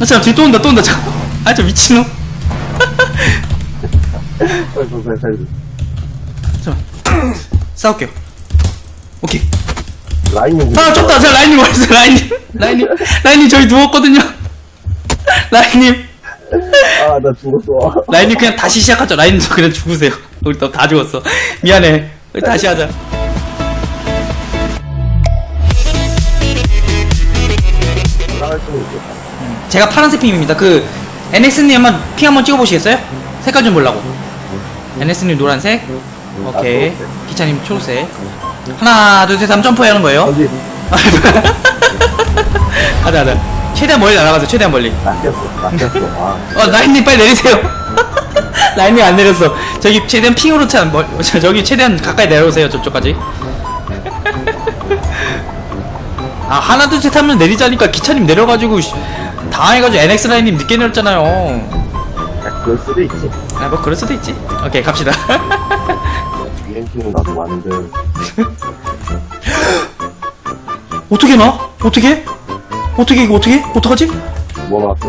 아, 잠깐, 뒤에 또 온다, 또 온다, 잠깐. 아, 저 미친놈. 살살살살 잠깐. 싸울게요. 오케이. 라인님 아, 졌다. 저 라인님 어딨어, 라인님. 라인님, 라인님 저기 누웠거든요. 라인님. 아 나 죽었어 라인님 그냥 다시 시작하죠. 라인님 저 그냥 죽으세요. 우리 또다 죽었어. 미안해. 우리 다시 하자. 나갈 수 있겠다 제가 파란색 핑입니다. 그 NS님 한번 핑 한번 찍어보시겠어요? 색깔 좀 보려고. NS님 노란색. 오케이. 기차님 초록색. 하나, 둘, 셋, 하면 점프하는 거예요. 어디 가자, 가자. 최대한 멀리 날아가세요. 최대한 멀리. 낚였어 낚였어 아 어, 라인님 빨리 내리세요. 라인님 안 내렸어. 저기 최대한 핑으로 차, 멀, 저, 저기 최대한 가까이 내려오세요. 저쪽까지. 아, 하나, 둘, 셋 하면 내리자니까 기차님 내려가지고, 씨, 당황해가지고 NX 라인님 늦게 내렸잖아요. 야, 그럴 수도 있지 아, 뭐, 그럴 수도 있지. 오케이, 갑시다. UMP는 나도 많은데 어떻게 나? 어떻게? 어떻게, 이거 어떻게? 어떡하지? 뭐 나왔어?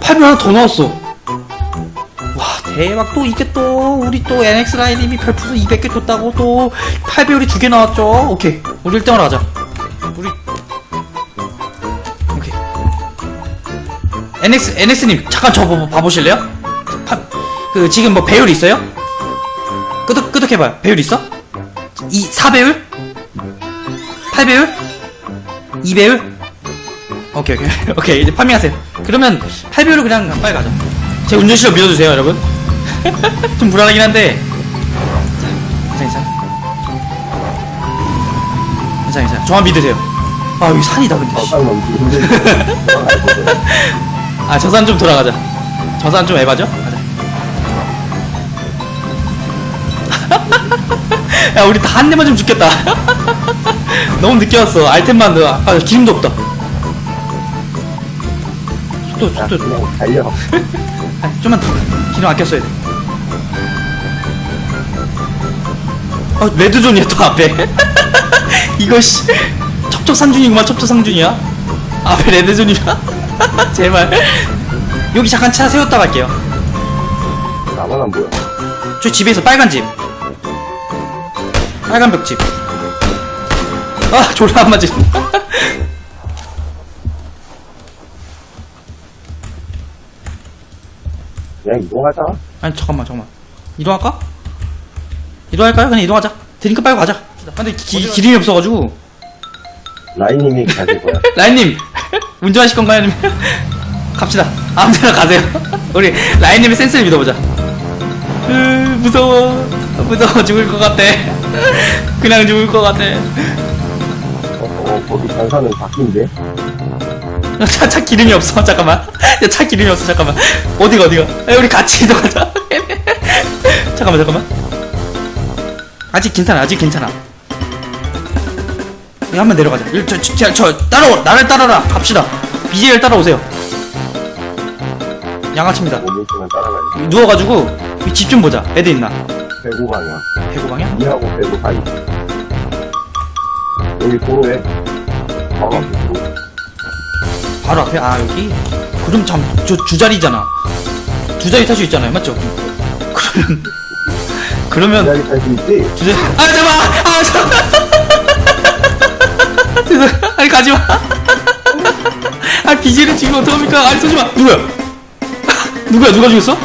8秒 하나 더 나왔어. 와, 대박. 또 이게 또, 우리 또 NX 라인님이 별풍선 200개 줬다고 또 8배율이 두 개 나왔죠. 오케이. 우리 1등으로 하자. NX, NX님, 잠깐 저 봐- 봐보실래요? 파, 그, 지금 뭐 배율 있어요? 끄덕, 끄덕 해봐요. 배율 있어? 이, 4배율? 8배율? 2배율? 오케이 오케이 오케이 이제 파밍하세요 그러면 8배율로 그냥 빨리 가자 제 운전실로 밀어주세요 여러분 좀 불안하긴 한데 자 괜찮아 괜찮아 괜찮아 저만 믿으세요 아 여기 산이다 근데 씨. 아 저산 좀 돌아가자 저산좀 에바죠? 가자 야 우리 다 한 대만 좀 죽겠다 너무 늦게 왔어 아이템만 넣어 아 기름도 없다 속도 야 속도 그냥 달려 아, 좀만 더 기름 아껴 써야 돼. 어, 레드존이야 또 앞에. 이거 씨 첩첩상준이구만 첩첩상준이야. 앞에 레드존이야. 제발. 여기 잠깐 차 세웠다 갈게요. 나만 안 보여 저 집에서 빨간 집. 빨간 벽집. 아 졸라 안 맞지. 그냥 이동하자 아니 잠깐만 잠깐만. 이동할까? 이동할까요? 그냥 이동하자. 드링크 빨고 가자. 근데 기, 기름이 없어가지고. 라인님이 가질 거야 라인님 운전하실 건가요? 아니면 갑시다. 아무 데나 가세요. 우리 라인님의 센스를 믿어보자. 으, 무서워. 무서워 죽을 것 같아. 그냥 죽을 것 같아. 어, 어 거기 단사는 바뀐데? 차, 차 기름이 없어. 잠깐만. 야, 차 기름이 없어. 잠깐만. 어디가 어디가? 야, 우리 같이 이동하자. 잠깐만 잠깐만. 아직 괜찮아 아직 괜찮아 이거 한번 내려가자. 일, 저, 저, 저, 저 따라오 나를 따라라. 갑시다. BJ를 따라오세요. 양아치입니다. 몸이 있으면 따라가야지. 누워가지고 집 좀 보자. 애들 있나? 배구 방향 배구방이야? 이하고 배구 사이. 여기 도로에 바로 앞에 도로. 바로 앞에? 아 여기? 그럼 참저 주자리잖아. 주자리 탈 수 있잖아요. 맞죠? 그러면 그러면 기다리 탈수 있지? 주제 아 잠깐만! 아 잠깐만! 죄송 아니 가지마. 아 BJ를 지금 어떡합니까? 아니 쏘지마. 누구야? 누구야? 누가 죽였어?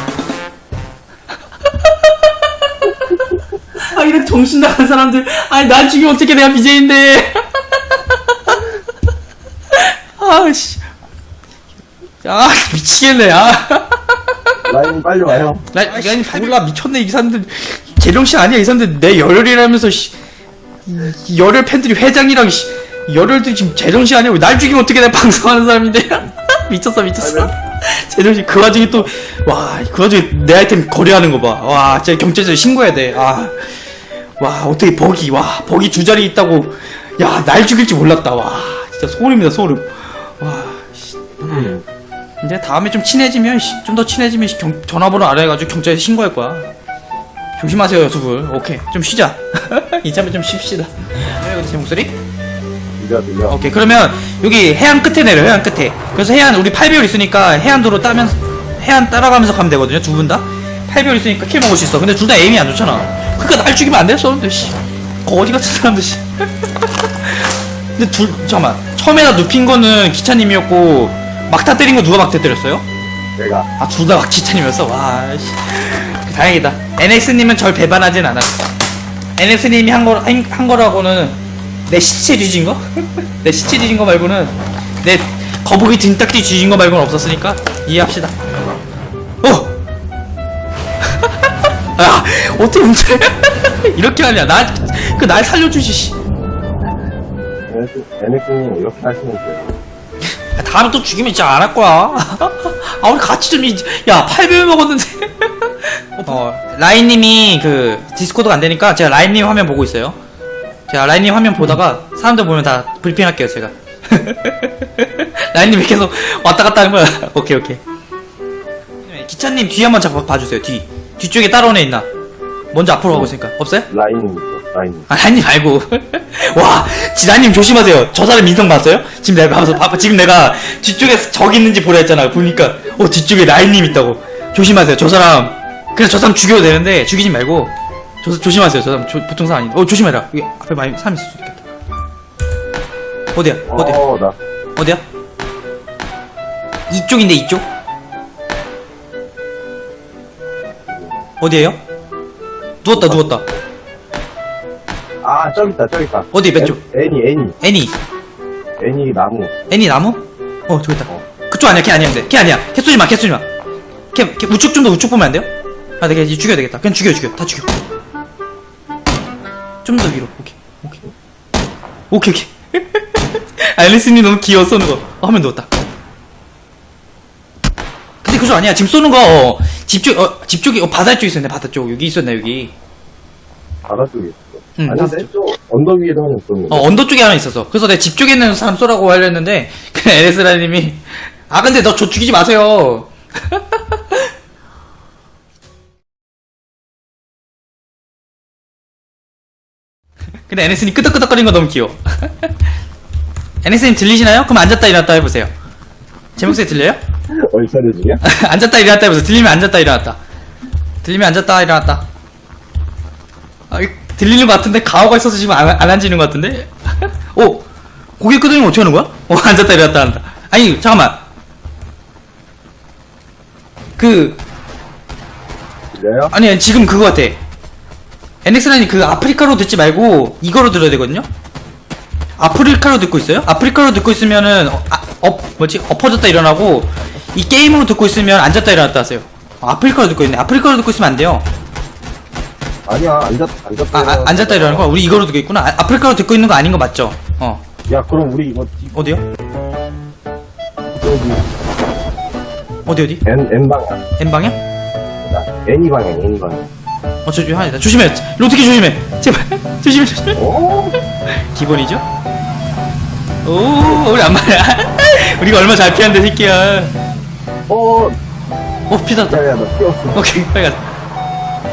아 이런 정신 나간 사람들. 아니 난 죽이면 어떻게 내가 BJ인데? 아씨. 아 미치겠네. 아. 라인님 빨리 와요. 나, 아니 몰라. 미쳤네 이 사람들. 제정신 아니야 이 사람들. 내 열혈이라면서 씨, 이 열혈 팬들이 회장이랑 씨, 열혈들이 지금 제정신 아니야 날 죽이면 어떻게 내 방송하는 사람인데 미쳤어 미쳤어 제정신 그 와중에 또 와 그 와중에 내 아이템 거래하는 거 봐 와 진짜 경찰서에 신고해야 돼 아 와 어떻게 버기 와 버기 두 자리 있다고 야 날 죽일 줄 몰랐다 와 진짜 소름이다 소름 와 씨. 이제 다음에 좀 친해지면 좀 더 친해지면 씨, 경- 전화번호 알아가지고 경찰에 신고할 거야. 조심하세요 여수분. 오케이 좀 쉬자. 이참에 좀 쉽시다. 왜제 목소리? 들려. 오케이 그러면 여기 해안 끝에 내려 해안 끝에. 그래서 해안 우리 8배율 있으니까 해안도로 따면서 해안 따라가면서 가면 되거든요 두 분 다? 8배율 있으니까 킬 먹을 수 있어. 근데 둘 다 에임이 안 좋잖아. 그니까 날 죽이면 안 됐었는데 씨. 거 어디 같은 사람들 씨. 근데 둘 잠깐만. 처음에다 눕힌 거는 기차님이었고 막타 때린 거 누가 막타 때렸어요? 내가. 아 둘 다 막 기차님이었어? 와 씨. 다행이다. NX님은 절 배반하진 않았어. NX님이 한, 거, 한, 한 거라고는 내 시체 뒤진 거? 내 시체 뒤진 거 말고는 내 거북이 등딱지 뒤진 거 말고는 없었으니까 이해합시다 어! 아 어떻게 운전 이렇게 하냐 나 그 날 살려주지 씨. NX님 이렇게 하시면 돼요. 아, 다음에 또 죽이면 진짜 안 할 거야. 아, 우리 같이 좀, 이- 야, 8배율 먹었는데. 어, 라인님이 그, 디스코드가 안 되니까 제가 라인님 화면 보고 있어요. 제가 라인님 화면 보다가 사람들 보면 다 브리핑 할게요, 제가. 라인님이 계속 왔다 갔다 하는 거야. 오케이, 오케이. 기차님 뒤 한번 잡아 봐주세요, 뒤. 뒤쪽에 따라오는 애 있나? 먼저 앞으로 가고 있으니까. 없어요? 라인님 있어, 라인님. 아, 라인님 말고. 와, 지라님 조심하세요. 저 사람 인성 봤어요? 지금 내가 봐서, 봐, 지금 내가 뒤쪽에 적 있는지 보라 했잖아. 보니까, 어, 뒤쪽에 라인님 있다고. 조심하세요. 저 사람, 그냥 저 사람 죽여도 되는데, 죽이지 말고. 저, 조심하세요. 저 사람, 조- 보통 사람 아닌데. 어, 조심해라. 여기 앞에 많이 사람 있을 수도 있겠다. 어디야? 어디야? 어, 나. 어디야? 이쪽인데, 이쪽? 어디에요? 누웠다, 누웠다. 아, 저기 있다, 저기 있다. 어디, 몇 쪽? 애- 애니, 애니. 애니. 애니 나무. 애니 나무? 어 저기 있다 그쪽 아니야 걔 아니야 근데 걔 아니야 걔 쏘지 마 걔 쏘지 마 걔, 걔 우측 좀 더 우측 보면 안 돼요? 아 내가 이제 죽여야 되겠다 그냥 죽여 죽여 다 죽여 좀 더 위로. 오케이. 오케이 오케이. 오케이 알리스님 너무 귀여워 쏘는 거. 어, 화면 누웠다. 근데 그쪽 아니야. 지금 쏘는 거 어, 집 쪽 어 집 쪽이 어 바다 쪽에 있었네 바다 쪽. 여기 있었네 여기. 바다 쪽에 있어. 응, 아니, 바다 내 쪽, 언덕 위에도 하나 있었는데. 어, 언더 쪽에 하나 있었어. 그래서 내가 집 쪽에 있는 사람 쏘라고 하려 했는데, 그냥 LS라님이, 아, 근데 너 저 죽이지 마세요. 근데 NS님 끄덕끄덕거리는 거 너무 귀여워. NS님 들리시나요? 그럼 앉았다 일어났다 해보세요. 제 목소리 들려요? 얼차려 중이야? 앉았다 일어났다 해보세요. 들리면 앉았다 일어났다. 들리면 앉았다 일어났다. 아, 이- 들리는 것 같은데 가오가 있어서 지금 안, 안 앉는 것 같은데? 오! 고개 끄덕이면 어떻게 하는 거야? 어, 앉았다 일어났다 한다. 아니, 잠깐만. 그, 들려요? 아니, 지금 그거 같아. NX라인이 그 아프리카로 듣지 말고 이거로 들어야 되거든요? 아프리카로 듣고 있어요? 아프리카로 듣고 있으면은, 어, 아, 엎, 뭐지? 엎어졌다 일어나고, 이 게임으로 듣고 있으면 앉았다 일어났다 하세요. 어, 아프리카로 듣고 있네. 아프리카로 듣고 있으면 안 돼요. 아니야, 앉았, 앉았다. 아, 아, 앉았다 일어나는 거야? 우리 이거로 듣고 있구나. 아, 아프리카로 듣고 있는 거 아닌 거 맞죠? 어. 야, 그럼 우리 이거, 뒤- 어디요? 저기, 어디, 어디? N, N 방향. N방향? 애니 방향, 애니 방향. 어, 저, 저, 하나. 조심해. 로트키 조심해. 제발. 조심해, 조심해. 오! 기본이죠? 오, 우리 안 맞아. 우리가 얼마 잘 피한데, 새끼야. 어! 어, 피났다. 야, 야, 나 뛰었어. 오케이, 빨리 가자.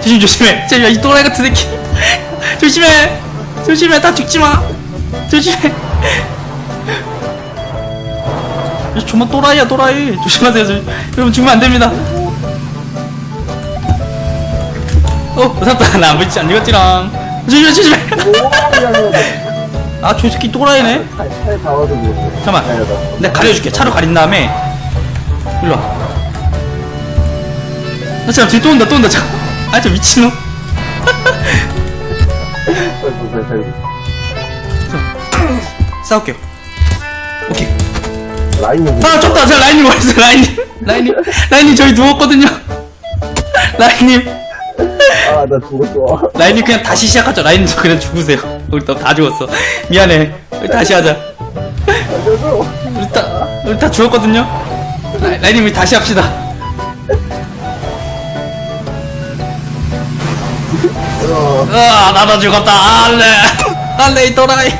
조심, 조심해. 제발, 이 또라이 같은 새끼. 조심해. 조심해. 다 죽지 마. 조심해. 야, 정말 또라이야, 또라이. 조심하세요. 조- 여러분, 죽으면 안 됩니다. 어, 무섭다. 나안 붙지, 안 죽었지랑. 조심해, 조심해. 아, 저 새끼 또라이네. 차에, 차에 잡아서 그랬어. 잠깐만. 나. 내가 가려줄게. 차로 가린 다음에. 일로 와. 나 잠깐 뒤에 또 온다, 또 온다. 잠깐. 아, 저 미친놈. 싸울게요. 오케이. 라인님. 아, 졌다. 저 라인님 어딨어, 라인님. 라인님. 라인님 저기 누웠거든요. 라인님. 아, 나 죽었어. 라인님 그냥 다시 시작하죠. 라인님 저 그냥 죽으세요. 우리 다, 다 죽었어. 미안해. 우리 다시 하자. 알려줘. 우리 다, 우리 다 죽었거든요. 라, 라인님 우리 다시 합시다. 어, 아, 나도 죽었다. 알레. 알레, 이 또라이.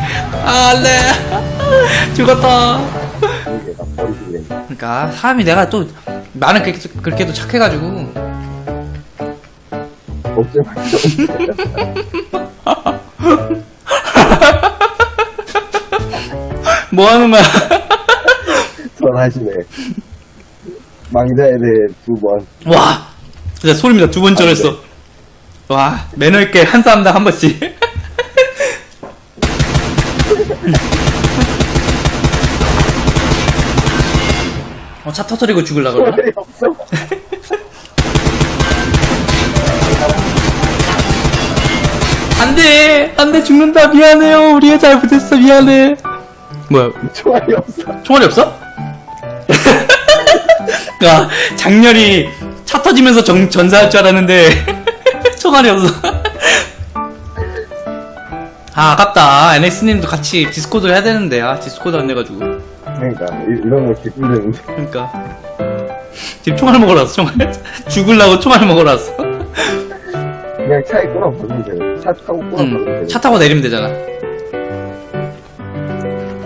알레. 죽었다. 버리고 그랬네. 그러니까 사람이 내가 또 나는 그렇게 그렇게도 착해가지고 걱정 마. 뭐 하는 거야? 전하시네. 망자에 대해 두 번. 와, 진짜 소름이다. 두 번 전했어. 와, 매너 있게 한 사람당 한 번씩. 어, 차 터뜨리고 죽을라 그러나? 안 돼! 안 돼, 죽는다. 미안해요. 우리가 잘못했어. 미안해. 뭐야, 총알이 없어. 총알이 없어? 야, 장렬히 차 터지면서 정, 전사할 줄 알았는데, 총알이 없어. 아, 아깝다. NX님도 같이 디스코드 해야 되는데, 아, 디스코드 안 돼가지고. 그러니까 이, 이런 거 개꿀되는데. 그러니까. 지금 총알 먹으러 왔어, 총알. 죽을라고 총알 먹으러 왔어. 그냥 차에 꼬라 박으면 돼. 차 타고 꼬라 박으면 돼. 응, 차 타고 내리면 되잖아. 아,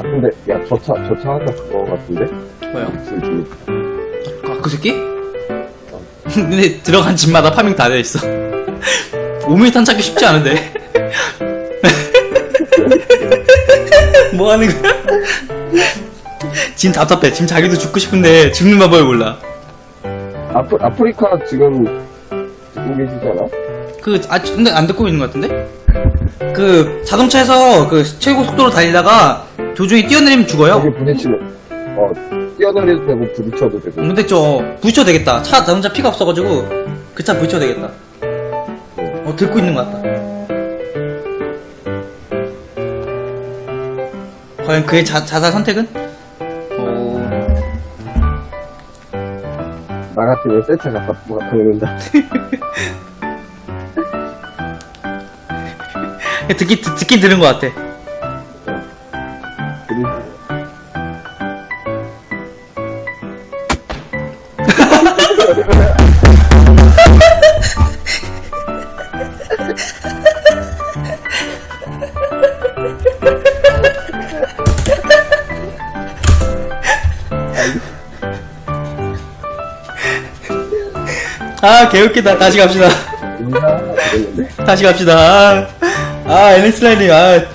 근데 야 저 차 저차 하나 그거 같은데? 뭐야? 저기 아, 그 새끼? 근데 들어간 집마다 파밍 다 돼 있어. 5m 찾기 쉽지 않은데. 뭐 하는 거야? 지금 답답해. 지금 자기도 죽고 싶은데 죽는 방법을 몰라. 아프 아프리카 지금 듣고 계시지 않아? 그, 아, 근데 안 듣고 있는 것 같은데? 그, 자동차에서 그 최고 속도로 달리다가 도중에 뛰어내리면 죽어요. 거기 부딪히면 어 뛰어내려도 되고 부딪혀도 되고. 근데 저, 부딪혀도 되겠다. 차, 자동차 피가 없어가지고, 그 차 부딪혀도 되겠다. 어, 듣고 있는 것 같다. 과연 그의 자, 자살 선택은? 어, 나 같으면 세차 갖다 박는다. 듣긴, 듣, 듣긴 들은 것 같아. 아, 개웃기다. 다시 갑시다. 그랬는데 다시 갑시다. 아, 아 NS 라인이, 아,